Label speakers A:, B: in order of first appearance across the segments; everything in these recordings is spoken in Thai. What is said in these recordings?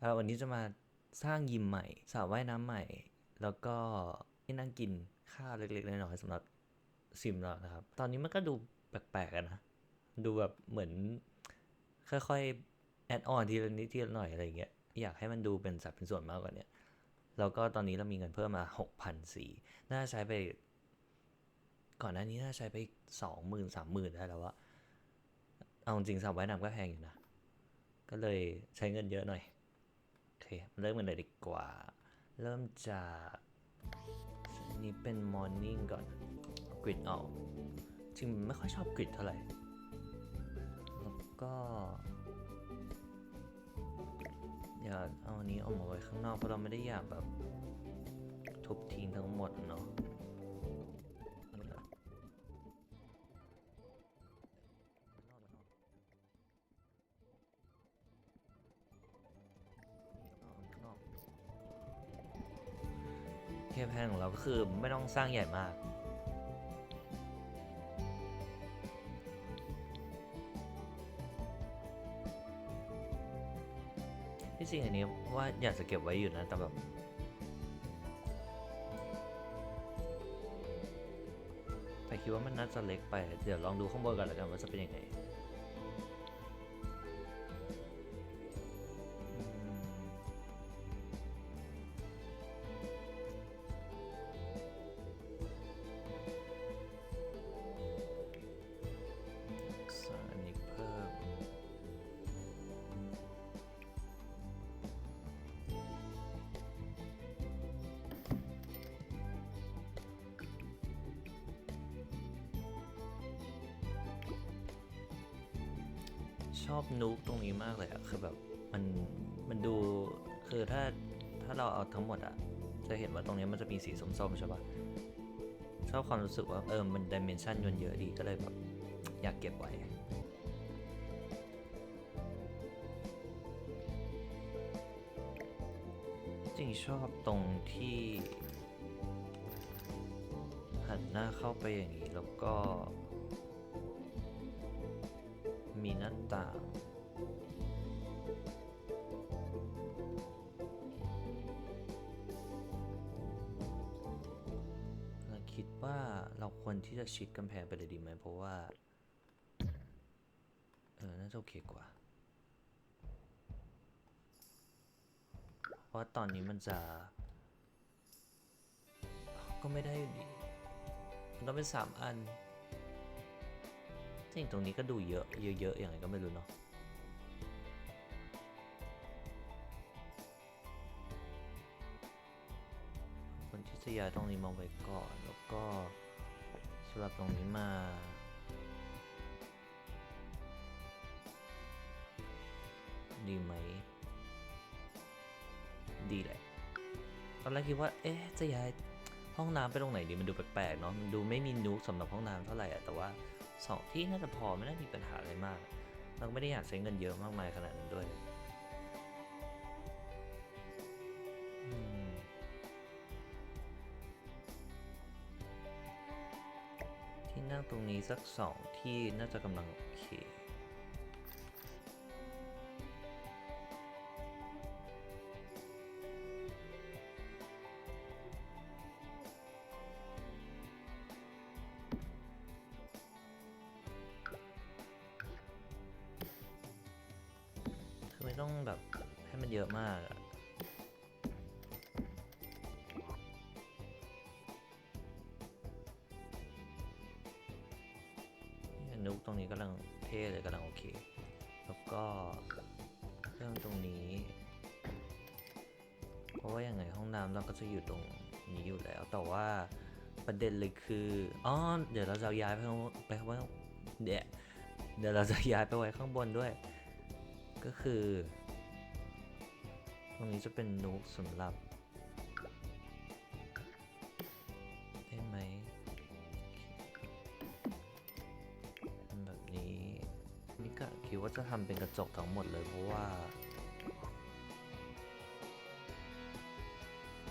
A: เอ่อวันนี้จะมาสร้างยิมใหม่สระว่ายน้ำใหม่ แล้วก็ที่นั่งกินข้าวเล็กๆน้อยๆสำหรับซิมเรานะครับ ตอนนี้มันก็ดูแปลกๆอะนะ ดูแบบเหมือนค่อยๆแอดออนทีละนิดทีละหน่อยอะไรอย่างเงี้ย อยากให้มันดูเป็นสัดเป็นส่วนมากกว่าเนี้ยแล้วก็ตอนนี้เรามีเงินเพิ่มมาหกพันสี่น่าใช้ไป ก่อนหน้านี้น่าใช้ไปสองหมื่นสามหมื่นได้แล้วอะเอาจริงสระว่ายน้ำก็แพงอยู่นะ ก็เลยใช้เงินเยอะหน่อย เคเริ่มกันเลยดีกว่า เริ่มจากนี้เป็นมอร์นิ่งก่อนกริดออกจริงไม่ค่อยชอบกริดเท่าไหร่ แล้วก็อย่าเอาอันนี้ออกมาไว้ข้างนอกเพราะเราไม่ได้อยากแบบ ทุบทิ้งทั้งหมดเนาะ นของเราก็คือไม่ต้องสร้างใหญ่มากที่จริงอันนี้ว่าอยากจะเก็บไว้อยู่นะแต่แบบแต่คิดว่ามันน่าจะเล็กไป เดี๋ยวลองดูข้างบนกันแล้วกันว่าจะเป็นยังไง อบนูกตรงนี้มากเลยอะคือแบบมันมันดูคือถ้าถ้าเราเอาทั้งหมดอะจะเห็นว่าตรงนี้มันจะมีสีส้มๆใช่ปะชอบความรู้สึกว่าเออมันดิเมนชันมันเยอะดีก็เลยแบบอยากเก็บไว้จริงชอบตรงที่หันหน้าเข้าไปอย่างนี้แล้วก็ มีหน้าต่างเราคิดว่าเราควรที่จะชิดกำแพงไปเลยดีไหมเพราะว่า เออ น่าจะโอเคกว่า เพราะว่าตอนนี้มันจะ ก็ไม่ได้อยู่ดีมันต้องเป็นสามอัน จริงตรงนี้ก็ดูเยอะ เยอะๆอย่างไรก็ไม่รู้เนาะคนที่จะย้าตรงนี้มาไว้ก่อน แล้วก็สลับตรงนี้มาดีไหม ดีแหละตอนแรกคิดว่า เอ๊ะ จะย้ายห้องน้ำไปตรงไหนดี มันดูแปลกๆเนาะ มันดูไม่มีนุกสำหรับห้องน้ำเท่าไหร่อะแต่ว่า สองที่น่าจะพอไม่น่ามีปัญหาอะไรมาก เราก็ไม่ได้อยากใช้เงินเยอะมากมายขนาดนั้นด้วยที่นั่งตรงนี้สักสองที่น่าจะกำลังโอเค นุกตรงนี้กำลังเท่เลยกำลังโอเค แล้วก็เรื่องตรงนี้ เพราะว่าอยังไงห้องน้ำเราก็จะอยู่ตรงนี้อยู่แล้ว แต่ว่าประเด็นเลยคืออ๋อเดี๋ยวเราจะย้ายไปข้างบนไปข้างบนเดี๋ยวเดี๋ยวเราจะย้ายไปไว้ข้างบนด้วย ก็คือ ตรงนี้จะเป็นนูกสำหรับ คิดว่าจะทำเป็นกระจกทั้งหมดเลยเพราะว่า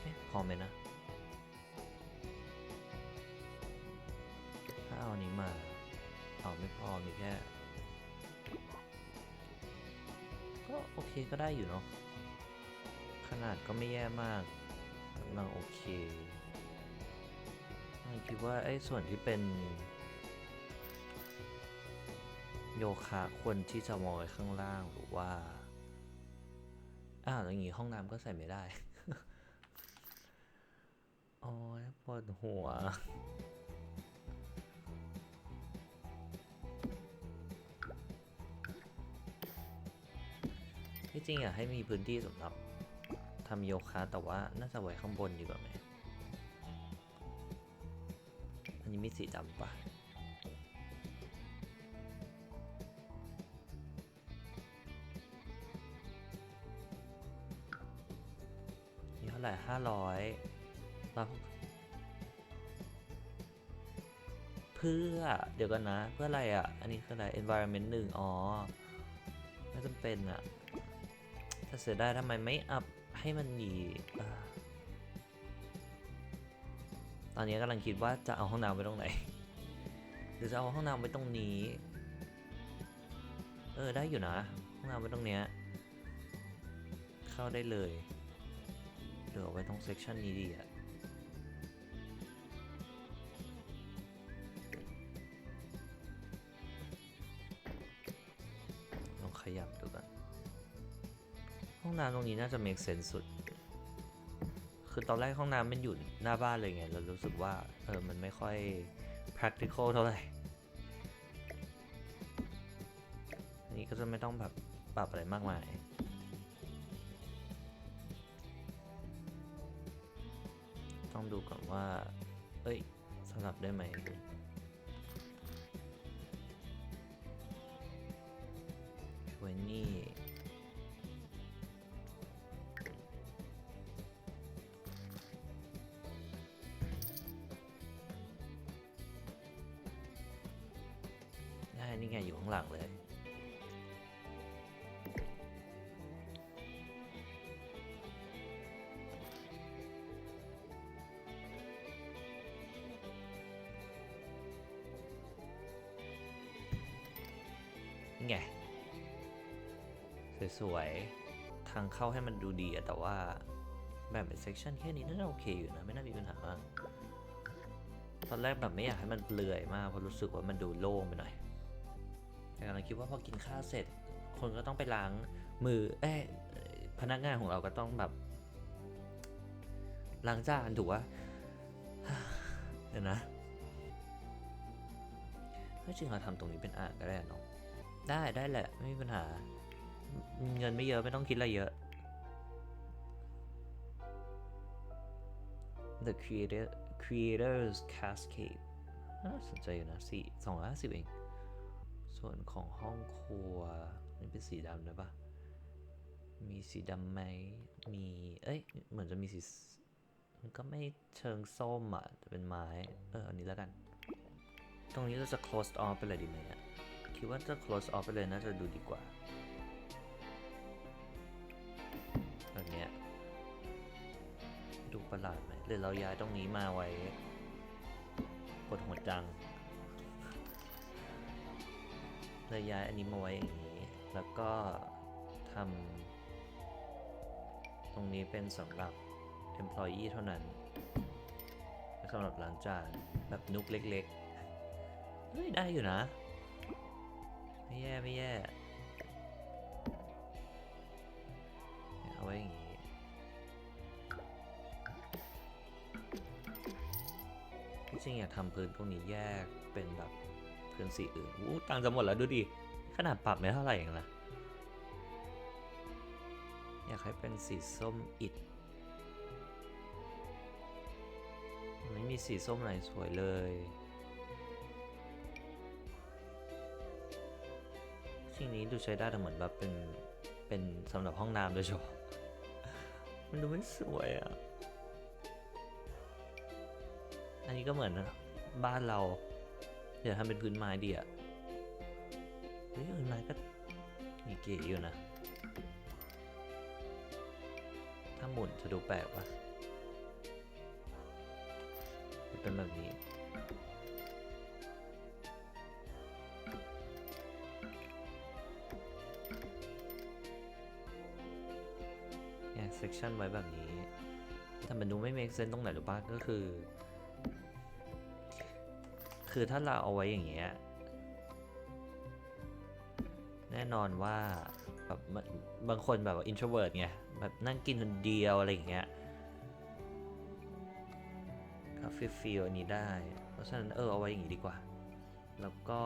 A: เอ๊ะพอไหมนะ ถ้าเอาอันนี้มาเอาไม่พอมีแค่ ก็โอเคก็ได้อยู่เนาะ ขนาดก็ไม่แย่มากกำลังโอเคคิดว่าไอ้ส่วนที่เป็น โยคะควรที่จะมองไว้ข้างล่างหรือว่า อ้าวอย่างงี้ห้องน้ำก็ใส่ไม่ได้ โอ้ยปวดหัว ที่จริงอยากให้มีพื้นที่สำหรับทำโยคะแต่ว่าน่าจะไว้ข้างบนดีกว่าไหม อันนี้มีสีดำปะนี่ ไหร่ห้าร้อยเพื่อเดี๋ยวกันนะ เพื่ออะไรอะ อันนี้คืออะไร environment หนึ่งอ๋อ ไม่จำเป็นอะ ถ้าเสียได้ทำไมไม่อัพให้มันดีอตอนนี้กำลังคิดว่าจะเอาห้องน้ำไว้ตรงไหน หรือจะเอาห้องน้ำไว้ตรงนี้ เออได้อยู่นะ ห้องน้ำไว้ตรงเนี้ย เข้าได้เลย หรือเอาไว้ตรงเซกชันนี้ดีอะลองขยับดูกันห้องน้ำตรงนี้น่าจะ make sense สุด คือตอนแรกห้องน้ำมันอยู่หน้าบ้านเลยไง เรารู้สึกว่า เออ มันไม่ค่อย practical เท่าไหร่ อันนี้ก็จะไม่ต้องแบบปรับอะไรมากมาย ดูก่อนว่า เอ้ยสลับได้ไหมว้นี่ได้นี่ไงอยู่ข้างหลังเลย สวยทางเข้าให้มันดูดีอะแต่ว่าแบ่งเป็นเซกชันแค่นี้น่าจะโอเคอยู่นะ ไม่น่ามีปัญหามากตอนแรกแบบไม่อยากให้มันเปลือยมากเพราะรู้สึกว่ามันดูโล่งไปหน่อย แต่กำลังคิดว่าพอกินข้าวเสร็จ คนก็ต้องไปล้างมือเอ้ยพนักงานของเราก็ต้องแบบล้างจานถูกว่าเดี๋ยวนะถ้าจริงเราทำตรงนี้เป็นอ่างก็ได้เนาะได้ได้แหละ ไม่มีปัญหา เงินไม่เยอะไม่ต้องคิดอะไรเยอะ The Creator Creators Cascade น่าสนใจอยู่นะสี่สองร้อยห้าสิบเอง ส่วนของห้องครัวนี่เป็นสีดำด้วยปะมีสีดำไหมมี เอ้ย เหมือนจะมีสี มันก็ไม่เชิงส้มอะแต่เป็นไม้ เออ อันนี้แล้วกัน ตรงนี้เราจะ close off ไปเลยดีไหมอะคิดว่าจะ close off ไปเลยน่าจะดูดีกว่า ดูประหลาดไหมหรือเราย้ายตรงนี้มาไว้ปวดหัวจังเลยย้ายอันนี้มาไว้อย่างนี้ แล้วก็ทำตรงนี้เป็นสำหรับ employee เท่านั้นสำหรับล้างจานแบบนุกเล็กๆ เฮ้ย ได้อยู่นะ ไม่แย่ ไม่แย่ เอาไว้อย่างนี้ ที่จริงอยากทำพื้นตรงนี้แยกเป็นแบบพื้นสีอื่นอู้ตังจะหมดแล้วดูดิ ขนาดปรับไม่เท่าไหร่เองนะอยากให้เป็นสีส้มอิดไม่มีสีส้มไหนสวยเลยสิ่งนี้ดูใช้ได้แต่เหมือนแบบเป็น เป็นสำหรับห้องน้ำโดยเฉพาะมันดูไม่สวยอะ อันนี้ก็เหมือนบ้านเราเดี๋ยวทำเป็นพื้นไม้ดีอะเฮ้ยพื้นไม้ก็มีเก๋อยู่นะ ถ้าหมุนจะดูแปลกปะเป็นแบบนี้ไงเซกชันไว้แบบนี้แต่มันดูไม่ make sense ตรงไหนหรือปะก็คือ คือถ้าเราเอาไว้อย่างเงี้ยแน่นอนว่าแบบมันบางคนแบบว่า introvert ไงแบบนั่งกินคนเดียวอะไรอย่างเงี้ยก็ฟีลฟีลอันนี้ได้ เพราะฉะนั้นเออเอาไว้อย่างนี้ดีกว่า แล้วก็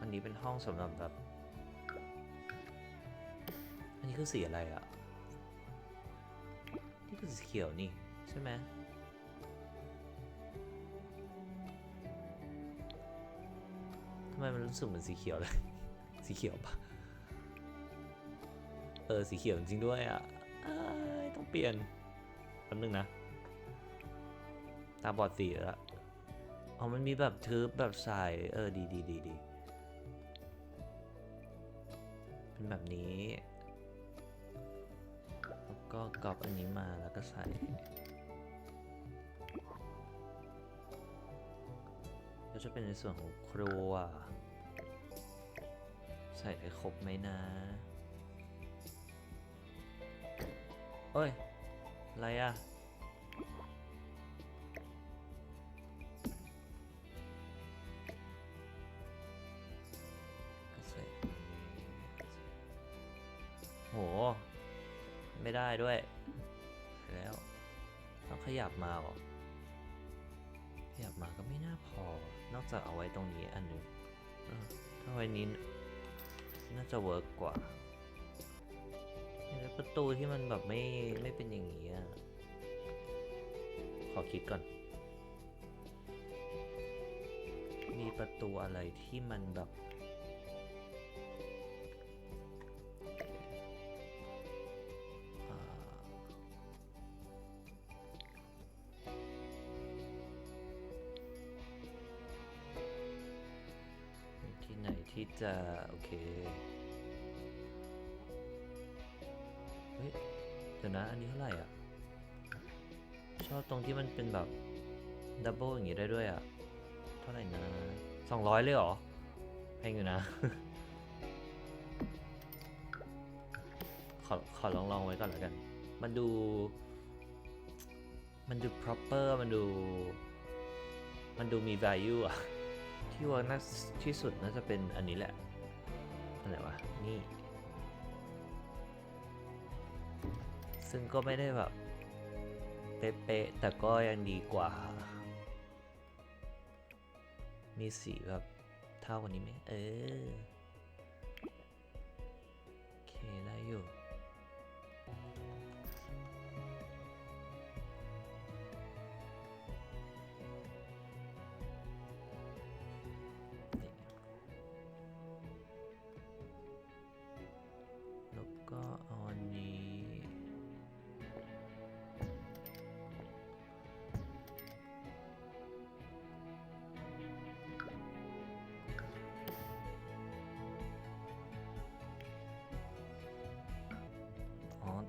A: อันนี้เป็นห้องสำหรับแบบ อันนี้คือสีอะไรอะ่ะนี่คือสีเขียวนี่ใช่ไหม ไมมันรู้สึกเหมือนสีเขียวเลย สีเขียวปะเออสีเขียวจริงด้วยอะต้องเปลี่ยนแป๊บนึงนะ ตาบอดสีแล้วอ๋อมันมีแบบทึบแบบใสเออดีดีดีดีเป็นแบบนี้ แล้วก็กรอบอันนี้มาแล้วก็ใส่ จะเป็นในส่วนของครัว ใส่ได้ครบไหมนะ เอ้ย อะไรอะโห ไม่ได้ด้วย แล้ว ต้องขยับมาหรอขยับมาก็ไม่น่า พอนอกจากเอาไว้ตรงนี้อันหนึงถ้าไว้นี้น่าจะเวิร์กกว่าแล้วประตูที่มันแบบไม่ไม่เป็นอย่างนี้อะขอคิดก่อน มีประตูอะไรที่มันแบบ จะ โอเค เฮ้ย เดี๋ยวนะ อันนี้เท่าไหร่อะ ชอบตรงที่มันเป็นแบบ ดับเบิลอย่างงี้ได้ด้วยอะ เท่าไหร่นะสองร้อยเลยเหรอ แพงอยู่นะ ขอ ขอลองลองไว้ก่อนแล้วกัน มันดู มันดู proper มันดู มันดูมี value อะ ที่ว่าน่าที่สุดน่าจะเป็นอันนี้แหละอะไรวะนี่ ซึ่งก็ไม่ได้แบบ เป๊ะๆแต่ก็ยังดีกว่า มีสีแบบเท่ากันนี้ไหมเออ โอเค ได้อยู่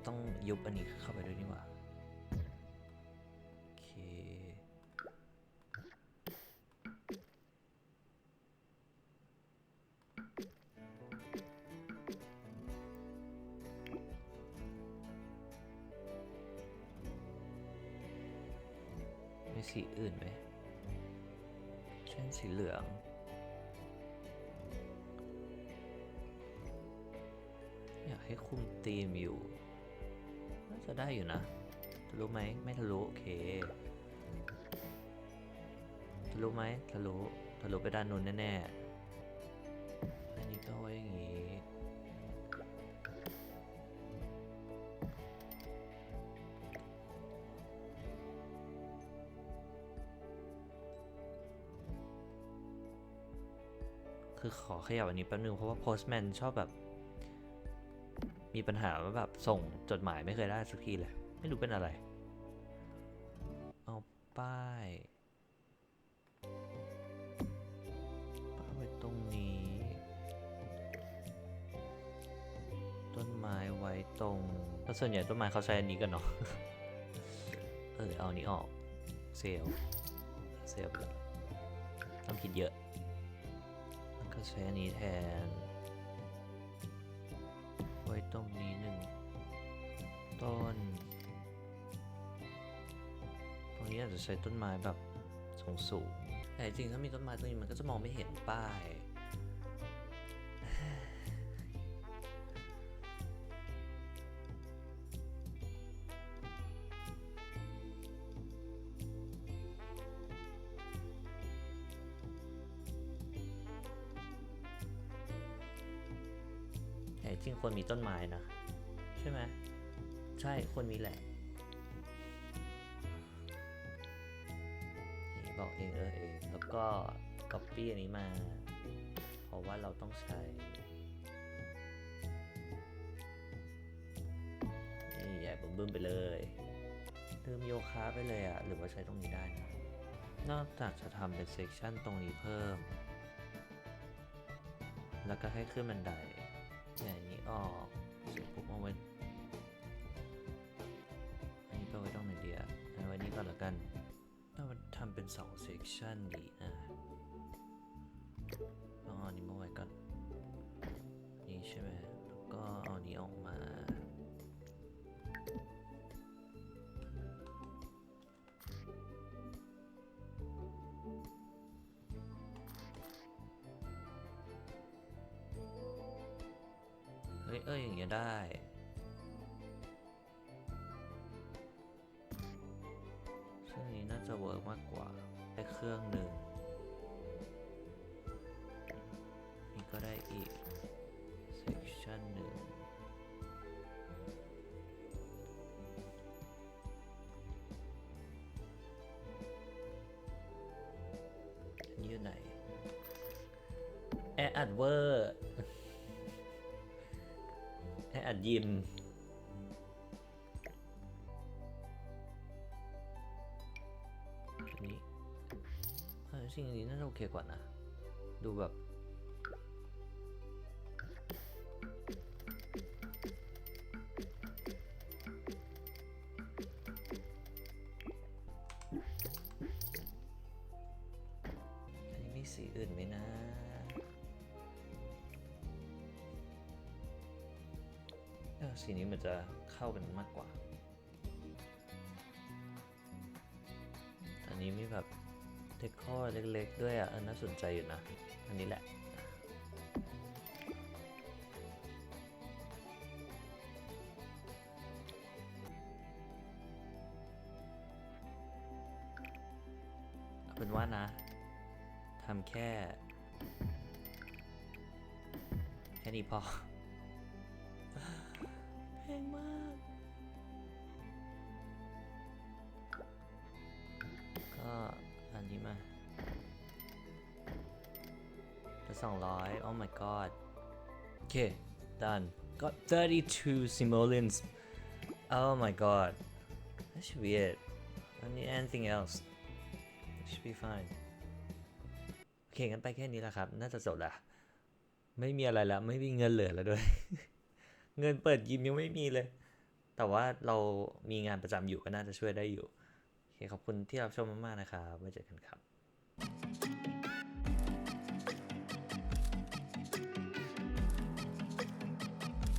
A: ต้องยุบอันนี้เข้าไปด้วยนี่หว่า ทะลุโอเคทะลุไหมทะลุทะลุไปด้านนู้นแน่ๆอันนี้ก็ไว้อย่างงี้คือขอขยับอันนี้แป๊บนึงเพราะว่า postman ชอบแบบ มีปัญหาว่าแบบส่งจดหมายไม่เคยได้สักทีเลย ไม่รู้เป็นอะไร ป้ายป้ายไว้ตรงนี้ ต้นไม้ไว้ตรงเพราส่วนใหญ่ต้นไม้เขาใช้อันนี้กันเนาะเออเอาอันนี้ออกเซลเซลต้องคิดเยอะแล้วก็ใช้อันนี้แทน จะใช้ต้นไม้แบบสูงสูงแต่จริงถ้ามีต้นไม้ตรงนี้มันก็จะมองไม่เห็นป้าย แต่จริงควรมีต้นไม้นะ ใช่ไหม ใช่ควรมีแหละ ก็ copy อันนี้มา เพราะว่าเราต้องใช้นี่ใหญ่บึ้มๆไปเลยลืมโยคะไปเลยอะหรือว่าใช้ตรงนี้ได้นะนอกจากจะทำเป็นเซ c ชันตรงนี้เพิ่ม แล้วก็ให้ขึ้นบันไดอย่นี้ออกเสร็จปุ๊บเอาไว้อันนี้ไปไว้ตรงไหนดีอะเอาไว้นี่ก่อนละกันถ้ามัน เป็น2เซ c ชันดีนะต้องเอานี้มาไว้ก่อน นี่ใช่ไหมแล้วก็เอานี้ออกมาเฮ้ยเอ้ยอย่างเงี้ยได้ รื่องหนึ่งนี่ก็ได้อีกเซ c ชันหนึ่งนนี้อยู่ไหนแออัดเวอร์แออัดยิม เออจริงอันนี้น่าจะโอเคกว่านะ ดูแบบ อันนี้มีสีอื่นไหมนะสีนี้มันจะเข้ากันมากกว่า อันนี้มีแบบ ทคคอเล็กๆ ด้วยอะน่าสนใจอยู่นะ อันนี้แหละเป็นว่านะทำแค่ แค่นี้พอ 200 oh my god โอเค done got 32 simoleons oh my god that should be it I don't need anything else it should be fine โอเคงั้นไปแค่นี้แล้วครับ น่าจะจบละไม่มีอะไรแล้ว ไม่มีเงินเหลือแล้วด้วย เงินเปิดยิมยังไม่มีเลย แต่ว่าเรามีงานประจำอยู่ก็น่าจะช่วยได้อยู่ โอเคขอบคุณที่รับชมมากๆนะครับไว้เจอกันครับ